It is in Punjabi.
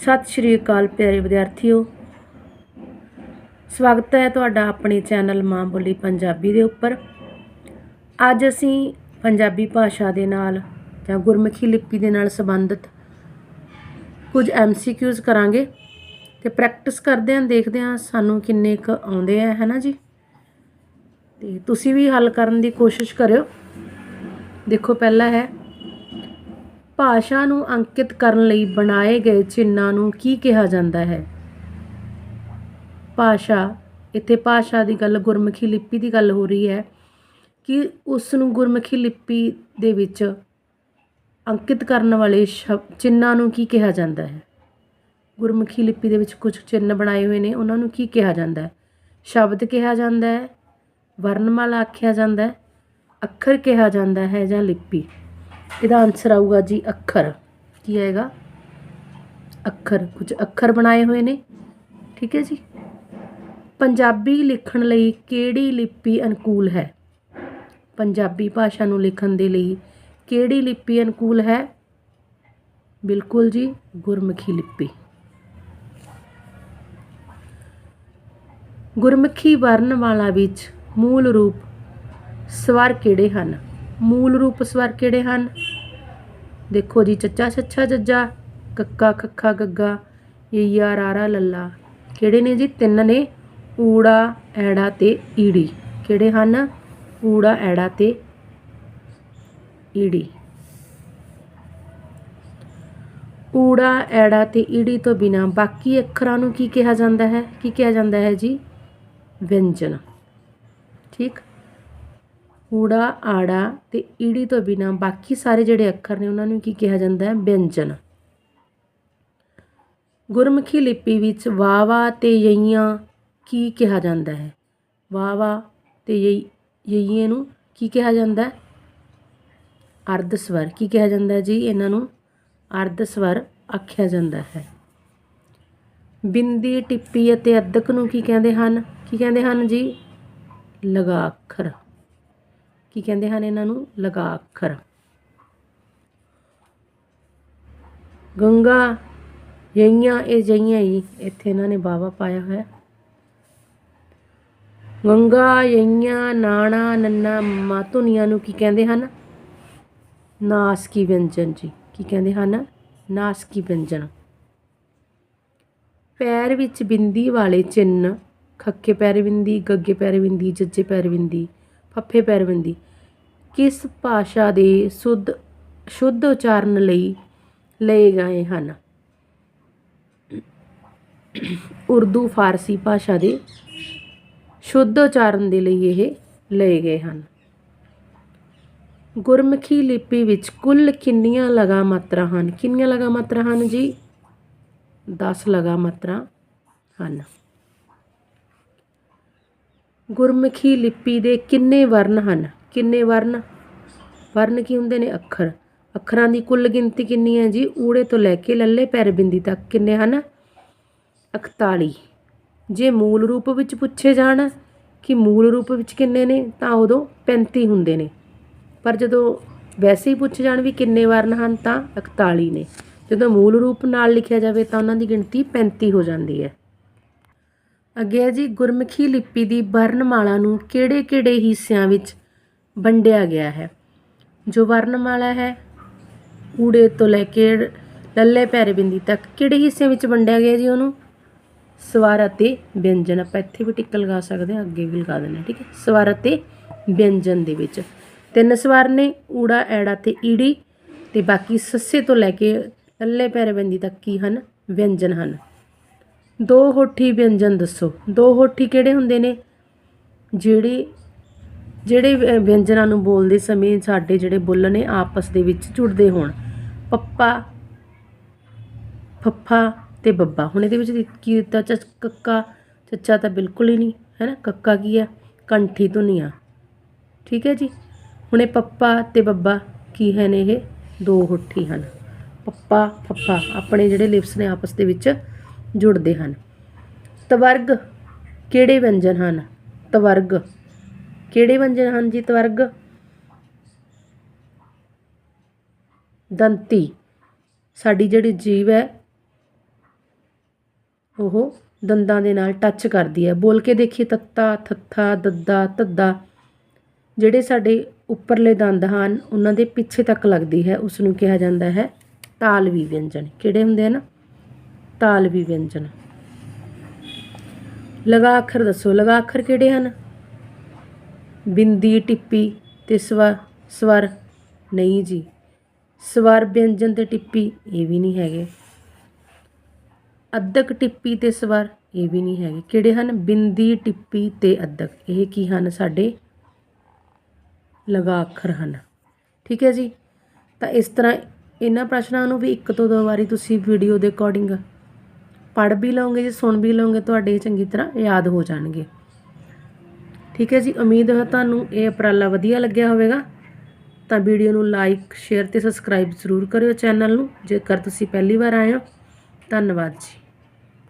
ਸਤਿ ਸ਼੍ਰੀ ਅਕਾਲ ਪਿਆਰੇ ਵਿਦਿਆਰਥੀਓ। ਸਵਾਗਤ ਹੈ ਤੁਹਾਡਾ ਆਪਣੇ ਚੈਨਲ ਮਾਂ ਬੋਲੀ ਪੰਜਾਬੀ ਦੇ ਉੱਪਰ। ਅੱਜ ਅਸੀਂ ਪੰਜਾਬੀ ਭਾਸ਼ਾ ਦੇ ਨਾਲ ਜਾਂ ਗੁਰਮੁਖੀ ਲਿਪੀ ਦੇ ਨਾਲ ਸੰਬੰਧਿਤ ਕੁਝ ਐਮਸੀਕਿਊਜ਼ ਕਰਾਂਗੇ ਤੇ ਪ੍ਰੈਕਟਿਸ ਕਰਦੇ ਹਾਂ, ਦੇਖਦੇ ਹਾਂ ਸਾਨੂੰ ਕਿੰਨੇ ਕੁ ਆਉਂਦੇ ਆ, ਹੈ ਨਾ ਜੀ? ਤੇ ਤੁਸੀਂ ਵੀ ਹੱਲ ਕਰਨ ਦੀ ਕੋਸ਼ਿਸ਼ ਕਰਿਓ। ਦੇਖੋ, ਪਹਿਲਾ ਹੈ ਭਾਸ਼ਾ ਨੂੰ ਅੰਕਿਤ ਕਰਨ ਲਈ ਬਣਾਏ ਗਏ ਚਿੰਨ੍ਹਾਂ ਨੂੰ ਕੀ ਕਿਹਾ ਜਾਂਦਾ ਹੈ? ਭਾਸ਼ਾ, ਇੱਥੇ ਭਾਸ਼ਾ ਦੀ ਗੱਲ, ਗੁਰਮੁਖੀ ਲਿਪੀ ਦੀ ਗੱਲ ਹੋ ਰਹੀ ਹੈ ਕਿ ਉਸ ਨੂੰ ਗੁਰਮੁਖੀ ਲਿਪੀ ਦੇ ਵਿੱਚ ਅੰਕਿਤ ਕਰਨ ਵਾਲੇ ਸ਼ਬ, ਚਿੰਨ੍ਹਾਂ ਨੂੰ ਕੀ ਕਿਹਾ ਜਾਂਦਾ ਹੈ? ਗੁਰਮੁਖੀ ਲਿਪੀ ਦੇ ਵਿੱਚ ਕੁਝ ਚਿੰਨ੍ਹ ਬਣਾਏ ਹੋਏ ਨੇ, ਉਹਨਾਂ ਨੂੰ ਕੀ ਕਿਹਾ ਜਾਂਦਾ ਹੈ? ਸ਼ਬਦ ਕਿਹਾ ਜਾਂਦਾ ਹੈ, ਵਰਣਮਾਲਾ ਆਖਿਆ ਜਾਂਦਾ ਹੈ, ਅੱਖਰ ਕਿਹਾ ਜਾਂਦਾ ਹੈ ਜਾਂ ਲਿਪੀ? ਇਹਦਾ ਆਨਸਰ ਆਊਗਾ ਜੀ ਅੱਖਰ। ਕੀ ਆਏਗਾ? ਅੱਖਰ। ਕੁਝ ਅੱਖਰ ਬਣਾਏ ਹੋਏ ਨੇ। ਠੀਕ ਹੈ ਜੀ। ਪੰਜਾਬੀ ਲਿਖਣ ਲਈ ਕਿਹੜੀ ਲਿਪੀ ਅਨੁਕੂਲ ਹੈ? ਪੰਜਾਬੀ ਭਾਸ਼ਾ ਨੂੰ ਲਿਖਣ ਦੇ ਲਈ ਕਿਹੜੀ ਲਿਪੀ ਅਨੁਕੂਲ ਹੈ? ਬਿਲਕੁਲ ਜੀ, ਗੁਰਮੁਖੀ ਲਿਪੀ। ਗੁਰਮੁਖੀ ਵਰਣਮਾਲਾ ਵਿੱਚ ਮੂਲ ਰੂਪ ਸਵਰ ਕਿਹੜੇ ਹਨ? ਮੂਲ ਰੂਪ ਸਵਰ ਕਿਹੜੇ ਹਨ? ਦੇਖੋ ਜੀ, ਚੱਚਾ ਛੱਛਾ ਜੱਜਾ, ਕੱਕਾ ਖੱਖਾ ਗੱਗਾ, ਯਈਆ ਰਾਰਾ ਲੱਲਾ। ਕਿਹੜੇ ਨੇ ਜੀ? ਤਿੰਨ ਨੇ, ਊੜਾ, ਐੜਾ ਤੇ ਈੜੀ। ਕਿਹੜੇ ਹਨ? ਊੜਾ, ਐੜਾ ਤੇ ਈੜੀ। ਊੜਾ, ਐੜਾ ਤੇ ਈੜੀ ਤੋਂ ਬਿਨਾ ਬਾਕੀ ਅੱਖਰਾਂ ਨੂੰ ਕੀ ਕਿਹਾ ਜਾਂਦਾ ਹੈ? ਕੀ ਕਿਹਾ ਜਾਂਦਾ ਹੈ ਜੀ? ਵਿਅੰਜਨ। ਠੀਕ? ਊੜਾ ਆੜਾ ਤੇ ਈੜੀ ਤੋਂ ਬਿਨਾ ਬਾਕੀ ਸਾਰੇ ਜਿਹੜੇ ਅੱਖਰ ਨੇ ਉਹਨਾਂ ਨੂੰ ਕੀ ਕਿਹਾ ਜਾਂਦਾ ਹੈ? ਵਿਅੰਜਨ। ਗੁਰਮੁਖੀ ਲਿਪੀ ਵਿੱਚ ਵਾਵਾ ਤੇ ਯਈਆਂ ਕੀ ਕਿਹਾ ਜਾਂਦਾ ਹੈ? ਵਾਵਾ ਤੇ ਯਈ, ਯਈਏ ਨੂੰ ਕੀ ਕਿਹਾ ਜਾਂਦਾ ਹੈ? ਅਰਧ ਸਵਰ ਕੀ ਕਿਹਾ ਜਾਂਦਾ ਜੀ? ਇਹਨਾਂ ਨੂੰ ਅਰਧ ਸਵਰ ਆਖਿਆ ਜਾਂਦਾ ਹੈ। ਬਿੰਦੀ, ਟਿੱਪੀ ਅਤੇ ਅੱਧਕ ਨੂੰ ਕੀ ਕਹਿੰਦੇ ਹਨ? ਕੀ ਕਹਿੰਦੇ ਹਨ ਜੀ? ਲਗਾ ਅੱਖਰ ਕੀ ਕਹਿੰਦੇ ਹਨ ਇਹਨਾਂ ਨੂੰ? ਲਗਾ ਅੱਖਰ। ਗੰਗਾ ਜਈਆਂ ਇਹ ਜਈਆਂ ਹੀ, ਇੱਥੇ ਇਹਨਾਂ ਨੇ ਬਾਵਾ ਪਾਇਆ ਹੋਇਆ। ਗੰਗਾ ਜਈਆਂ ਨਾਣਾ ਨੰਨਾ ਮਾ ਧੁਨੀਆਂ ਨੂੰ ਕੀ ਕਹਿੰਦੇ ਹਨ? ਨਾਸਕੀ ਵਿਅੰਜਨ ਜੀ, ਕੀ ਕਹਿੰਦੇ ਹਨ? ਨਾਸਕੀ ਵਿਅੰਜਨ। ਪੈਰ ਵਿੱਚ ਬਿੰਦੀ ਵਾਲੇ ਚਿੰਨ ਖੱਕੇ ਪੈਰ ਬਿੰਦੀ, ਗੱਗੇ ਪੈਰ ਬਿੰਦੀ, ਜੱਜੇ ਪੈਰ ਬਿੰਦੀ ਫੱਫੇ ਪੈਰਬੰਦੀ ਕਿਸ ਭਾਸ਼ਾ ਦੇ ਸੁੱਧ, ਸ਼ੁੱਧ ਉਚਾਰਨ ਲਈ ਲਏ ਗਏ ਹਨ? ਉਰਦੂ, ਫਾਰਸੀ ਭਾਸ਼ਾ ਦੇ ਸ਼ੁੱਧ ਉਚਾਰਨ ਦੇ ਲਈ ਇਹ ਲਏ ਗਏ ਹਨ। ਗੁਰਮੁਖੀ ਲਿਪੀ ਵਿੱਚ ਕੁੱਲ ਕਿੰਨੀਆਂ ਲਗਾ ਮਾਤਰਾ ਹਨ? ਕਿੰਨੀਆਂ ਲਗਾ ਮਾਤਰਾ ਹਨ ਜੀ? 10 ਲਗਾ ਮਾਤਰਾ ਹਨ। ਗੁਰਮੁਖੀ ਲਿਪੀ ਦੇ ਕਿੰਨੇ ਵਰਨ ਹਨ? ਕਿੰਨੇ ਵਰਨ? ਵਰਨ ਕੀ ਹੁੰਦੇ ਨੇ? ਅੱਖਰ। ਅੱਖਰਾਂ ਦੀ ਕੁੱਲ ਗਿਣਤੀ ਕਿੰਨੀ ਹੈ ਜੀ? ਊੜੇ ਤੋਂ ਲੈ ਕੇ ਲੱਲੇ ਪੈਰ ਬਿੰਦੀ ਤੱਕ ਕਿੰਨੇ ਹਨ? 41 ਜੇ ਮੂਲ ਰੂਪ ਵਿੱਚ ਪੁੱਛੇ ਜਾਣ ਕਿ ਮੂਲ ਰੂਪ ਵਿੱਚ ਕਿੰਨੇ ਨੇ, ਤਾਂ ਉਦੋਂ 35 ਹੁੰਦੇ ਨੇ। ਪਰ ਜਦੋਂ ਵੈਸੇ ਹੀ ਪੁੱਛ ਜਾਣ ਵੀ ਕਿੰਨੇ ਵਰਨ ਹਨ, ਤਾਂ 41 ਨੇ। ਜਦੋਂ ਮੂਲ ਰੂਪ ਨਾਲ ਲਿਖਿਆ ਜਾਵੇ, ਤਾਂ ਉਹਨਾਂ ਦੀ ਗਿਣਤੀ 35 ਹੋ ਜਾਂਦੀ ਹੈ। ਅੱਗੇ ਹੈ ਜੀ, ਗੁਰਮੁਖੀ ਲਿਪੀ ਦੀ ਵਰਣਮਾਲਾ ਨੂੰ ਕਿਹੜੇ-ਕਿਹੜੇ ਹਿੱਸਿਆਂ ਵਿੱਚ ਵੰਡਿਆ ਗਿਆ ਹੈ? ਜੋ ਵਰਣਮਾਲਾ ਹੈ, ਊੜੇ ਤੋਂ ਲੈ ਕੇ ਲੱਲੇ ਪੈਰੇ ਬਿੰਦੀ ਤੱਕ ਕਿਹੜੇ ਹਿੱਸਿਆਂ ਵਿੱਚ ਵੰਡਿਆ ਗਿਆ ਜੀ ਉਹਨੂੰ? ਸਵਰ ਅਤੇ ਵਿਅੰਜਨ। ਆਪਾਂ ਇੱਥੇ ਵੀ ਟਿੱਕ ਲਗਾ ਸਕਦੇ ਹਾਂ, ਅੱਗੇ ਵੀ ਲਗਾ ਦਿੰਦੇ ਹਾਂ, ਠੀਕ ਹੈ? ਸਵਰ ਅਤੇ ਵਿਅੰਜਨ ਦੇ ਵਿੱਚ। ਤਿੰਨ ਸਵਰ ਨੇ, ਊੜਾ, ਐੜਾ ਤੇ ਈੜੀ। ਤੇ ਬਾਕੀ ਸੱਸੇ ਤੋਂ ਲੈ ਕੇ ਲੱਲੇ ਪੈਰੇ ਬਿੰਦੀ ਤੱਕ ਕੀ ਹਨ? ਵਿਅੰਜਨ ਹਨ। ਦੋ ਹੋਠੀ ਵਿਅੰਜਨ ਦੱਸੋ। ਦੋ ਹੋਠੀ ਕਿਹੜੇ ਹੁੰਦੇ ਨੇ? ਜਿਹੜੇ ਜਿਹੜੇ ਵਿਅੰਜਨਾਂ ਨੂੰ ਬੋਲਦੇ ਸਮੇਂ ਸਾਡੇ ਜਿਹੜੇ ਬੁੱਲ ਨੇ ਆਪਸ ਦੇ ਵਿੱਚ ਜੁੜਦੇ ਹੋਣ। ਪੱਪਾ, ਫੱਫਾ ਤੇ ਬੱਬਾ। ਹੁਣ ਇਹਦੇ ਵਿੱਚ ਕੀ ਦਿੱਤਾ? ਚ ਕੱਕਾ। ਚੱਚਾ ਤਾਂ ਬਿਲਕੁਲ ਹੀ ਨਹੀਂ ਹੈ ਨਾ ਕੱਕਾ ਕੀ ਹੈ ਕੰਠੀ ਧੁਨੀਆਂ। ਠੀਕ ਹੈ ਜੀ? ਹੁਣ ਇਹ ਪੱਪਾ ਤੇ ਬੱਬਾ ਕੀ ਹੈ ਨੇ ਇਹ? ਦੋ ਹੋਠੀ ਹਨ। ਪੱਪਾ, ਫੱਫਾ। ਆਪਣੇ ਜਿਹੜੇ ਲਿਪਸ ਨੇ ਆਪਸ ਦੇ ਵਿੱਚ ਜੁੜਦੇ ਹਨ। ਤਵਰਗ ਕਿਹੜੇ ਵਿਅੰਜਨ ਹਨ? ਤਵਰਗ ਕਿਹੜੇ ਵਿਅੰਜਨ ਹਨ ਜੀ ਤਵਰਗ? ਦੰਤੀ। ਸਾਡੀ ਜਿਹੜੀ ਜੀਵ ਹੈ, ਉਹ ਦੰਦਾਂ ਦੇ ਨਾਲ ਟੱਚ ਕਰਦੀ ਹੈ। ਬੋਲ ਕੇ ਦੇਖੀਏ, ਤੱਤਾ, ਥੱਥਾ, ਦੱਦਾ, ਧੱਦਾ, ਜਿਹੜੇ ਸਾਡੇ ਉੱਪਰਲੇ ਦੰਦ ਹਨ, ਉਹਨਾਂ ਦੇ ਪਿੱਛੇ ਤੱਕ ਲੱਗਦੀ ਹੈ। ਉਸ ਨੂੰ ਕਿਹਾ ਜਾਂਦਾ ਹੈ ਤਾਲਵੀ ਵਿਅੰਜਨ। ਕਿਹੜੇ ਹੁੰਦੇ ਹਨ? ਤਾਲਵੀ ਵਿਅੰਜਨ। ਲਗਾ ਅੱਖਰ ਦੱਸੋ, ਲਗਾ ਅੱਖਰ ਕਿਹੜੇ ਹਨ? ਬਿੰਦੀ, ਟਿੱਪੀ ਤੇ ਸਵਰ ਸਵਰ। ਨਹੀਂ ਜੀ, ਸਵਰ ਵਿਅੰਜਨ ਤੇ ਟਿੱਪੀ ਇਹ ਵੀ ਨਹੀਂ ਹੈਗੇ। ਅੱਧਕ ਟਿੱਪੀ ਤੇ ਸਵਰ ਇਹ ਵੀ ਨਹੀਂ ਹੈਗੇ। ਕਿਹੜੇ ਹਨ? ਬਿੰਦੀ, ਟਿੱਪੀ ਤੇ ਅੱਧਕ ਇਹ ਕੀ ਹਨ? ਸਾਡੇ ਲਗਾ ਅੱਖਰ ਹਨ। ਠੀਕ ਹੈ ਜੀ? ਤਾਂ ਇਸ ਤਰ੍ਹਾਂ ਇਹਨਾਂ ਪ੍ਰਸ਼ਨਾਂ ਨੂੰ ਵੀ ਇੱਕ ਤੋਂ ਦੋ ਵਾਰੀ ਤੁਸੀਂ ਵੀਡੀਓ ਦੇ ਅਕੋਰਡਿੰਗ ਪੜ੍ਹ ਵੀ ਲਓਗੇ ਜੇ ਸੁਣ ਵੀ ਲਓਗੇ, ਤੁਹਾਡੇ ਚੰਗੀ ਤਰ੍ਹਾਂ ਯਾਦ ਹੋ ਜਾਣਗੇ। ਠੀਕ ਹੈ ਜੀ, ਉਮੀਦ ਹੈ ਤੁਹਾਨੂੰ ਇਹ ਉਪਰਾਲਾ ਵਧੀਆ ਲੱਗਿਆ ਹੋਵੇਗਾ। ਤਾਂ ਵੀਡੀਓ ਨੂੰ ਲਾਈਕ ਸ਼ੇਅਰ ਤੇ ਸਬਸਕ੍ਰਾਈਬ ਜ਼ਰੂਰ ਕਰਿਓ ਚੈਨਲ ਨੂੰ, ਜੇਕਰ ਤੁਸੀਂ ਪਹਿਲੀ ਵਾਰ ਆਏ ਹੋ। ਧੰਨਵਾਦ ਜੀ।